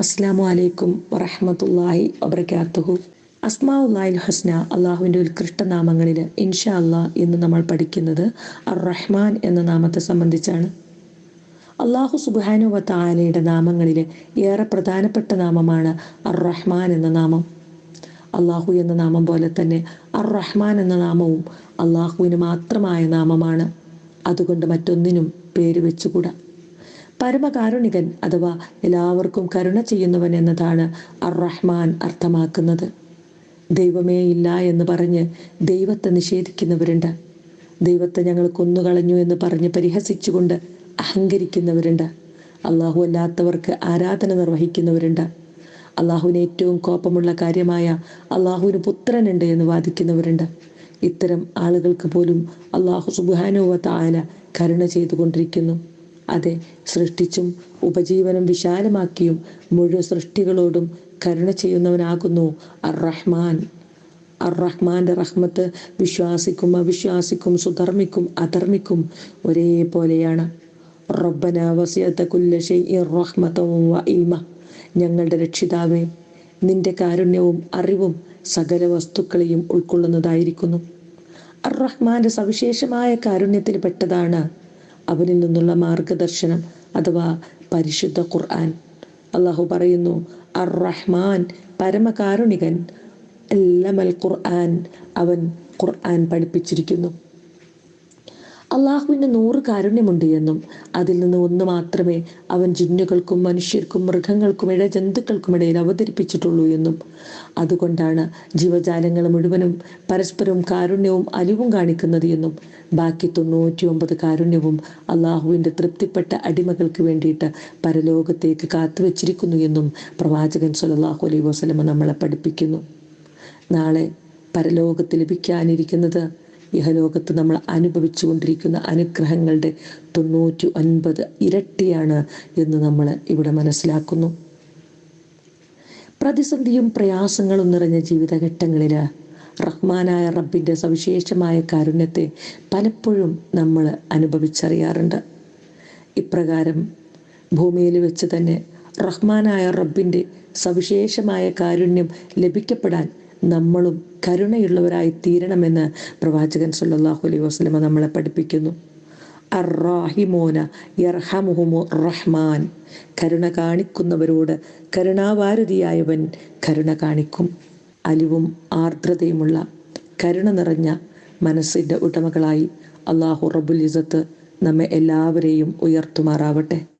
അസ്സാമു അലൈക്കും വറഹമത്തല്ലാഹി വബർക്കാത്തുഹു അസ്മാഉല്ലാഹിൽ ഹസ്ന അള്ളാഹുവിന്റെ ഉത്കൃഷ്ട നാമങ്ങളിൽ ഇൻഷാ അള്ളാഹ് ഇന്ന് നമ്മൾ പഠിക്കുന്നത് അർ റഹ്മാൻ എന്ന നാമത്തെ സംബന്ധിച്ചാണ്. അള്ളാഹു സുബാനു വത്താലയുടെ നാമങ്ങളിൽ ഏറെ പ്രധാനപ്പെട്ട നാമമാണ് അർ റഹ്മാൻ എന്ന നാമം. അള്ളാഹു എന്ന നാമം പോലെ തന്നെ അർ റഹ്മാൻ എന്ന നാമവും അള്ളാഹുവിന് മാത്രമായ നാമമാണ്. അതുകൊണ്ട് മറ്റൊന്നിനും പേര് വെച്ചുകൂടാ. പരമകാരുണികൻ അഥവാ എല്ലാവർക്കും കരുണ ചെയ്യുന്നവൻ എന്നതാണ് അർ റഹ്മാൻ അർത്ഥമാക്കുന്നത്. ദൈവമേ ഇല്ല എന്ന് പറഞ്ഞ് ദൈവത്തെ നിഷേധിക്കുന്നവരുണ്ട്. ദൈവത്തെ ഞങ്ങൾ കൊന്നുകളഞ്ഞു എന്ന് പറഞ്ഞ് പരിഹസിച്ചുകൊണ്ട് അഹങ്കരിക്കുന്നവരുണ്ട്. അള്ളാഹു അല്ലാത്തവർക്ക് ആരാധന നിർവഹിക്കുന്നവരുണ്ട്. അള്ളാഹുവിന് ഏറ്റവും കോപമുള്ള കാര്യമായ അള്ളാഹുവിന് പുത്രനുണ്ട് എന്ന് വാദിക്കുന്നവരുണ്ട്. ഇത്തരം ആളുകൾക്ക് പോലും അള്ളാഹു സുബാനുവ താല കരുണ ചെയ്തുകൊണ്ടിരിക്കുന്നു. അതെ സൃഷ്ടിച്ചും ഉപജീവനം വിശാലമാക്കിയും മുഴുവൻ സൃഷ്ടികളോടും കരുണ ചെയ്യുന്നവനാകുന്നു അർറഹ്മാൻ. റഹ്മാൻ അർ റഹ്മാന്റെ റഹ്മത്ത് വിശ്വാസിക്കും അവിശ്വാസിക്കും സുധർമ്മിക്കും അധർമ്മിക്കും ഒരേപോലെയാണ്. വ ഞങ്ങളുടെ രക്ഷിതാവേ നിന്റെ കാരുണ്യവും അറിവും സകല വസ്തുക്കളെയും ഉൾക്കൊള്ളുന്നതായിരിക്കുന്നു. അർ റഹ്മാന്റെ സവിശേഷമായ കാരുണ്യത്തിൽ പെട്ടതാണ് അവനിൽ നിന്നുള്ള മാർഗദർശനം അഥവാ പരിശുദ്ധ ഖുർആൻ. അള്ളാഹു പറയുന്നു അർ റഹ്മാൻ പരമകാരുണികൻ അൽ ഖുർആൻ അവൻ ഖുർആൻ പഠിപ്പിച്ചിരിക്കുന്നു. അള്ളാഹുവിന് നൂറ് കാരുണ്യമുണ്ട് എന്നും അതിൽ നിന്ന് ഒന്ന് മാത്രമേ അവൻ ജിന്നുകൾക്കും മനുഷ്യർക്കും മൃഗങ്ങൾക്കും ഇട ജന്തുക്കൾക്കും ഇടയിൽ അവതരിപ്പിച്ചിട്ടുള്ളൂ എന്നും. അതുകൊണ്ടാണ് ജീവജാലങ്ങൾ മുഴുവനും പരസ്പരം കാരുണ്യവും അലിവും കാണിക്കുന്നത് എന്നും. ബാക്കി തൊണ്ണൂറ്റി ഒമ്പത് കാരുണ്യവും അള്ളാഹുവിന്റെ തൃപ്തിപ്പെട്ട അടിമകൾക്ക് വേണ്ടിയിട്ട് പരലോകത്തേക്ക് കാത്തുവച്ചിരിക്കുന്നു എന്നും പ്രവാചകൻ സുലല്ലാഹു അലൈഹി വസ്ലമ നമ്മളെ പഠിപ്പിക്കുന്നു. നാളെ പരലോകത്ത് ലഭിക്കാനിരിക്കുന്നത് ഇഹലോകത്ത് നമ്മൾ അനുഭവിച്ചു കൊണ്ടിരിക്കുന്ന അനുഗ്രഹങ്ങളുടെ തൊണ്ണൂറ്റി ഒൻപത് ഇരട്ടിയാണ് എന്ന് നമ്മൾ ഇവിടെ മനസ്സിലാക്കുന്നു. പ്രതിസന്ധിയും പ്രയാസങ്ങളും നിറഞ്ഞ ജീവിതഘട്ടങ്ങളിൽ റഹ്മാനായ റബ്ബിന്റെ സവിശേഷമായ കാരുണ്യത്തെ പലപ്പോഴും നമ്മൾ അനുഭവിച്ചറിയാറുണ്ട്. ഇപ്രകാരം ഭൂമിയിൽ വെച്ച് തന്നെ റഹ്മാനായ റബ്ബിന്റെ സവിശേഷമായ കാരുണ്യം ലഭിക്കപ്പെടാൻ നമ്മളും കരുണയുള്ളവരായി തീരണമെന്ന് പ്രവാചകൻ സല്ലാഹു അലൈഹി വസ്ലമ നമ്മളെ പഠിപ്പിക്കുന്നു. റഹ്മാൻ. കരുണ കാണിക്കുന്നവരോട് കരുണാവാരതിയായവൻ കരുണ കാണിക്കും. അലിവും ആർദ്രതയുമുള്ള കരുണ നിറഞ്ഞ മനസ്സിന്റെ ഉടമകളായി അള്ളാഹു റബുൽ ഇസത്ത് നമ്മെ എല്ലാവരെയും ഉയർത്തുമാറാവട്ടെ.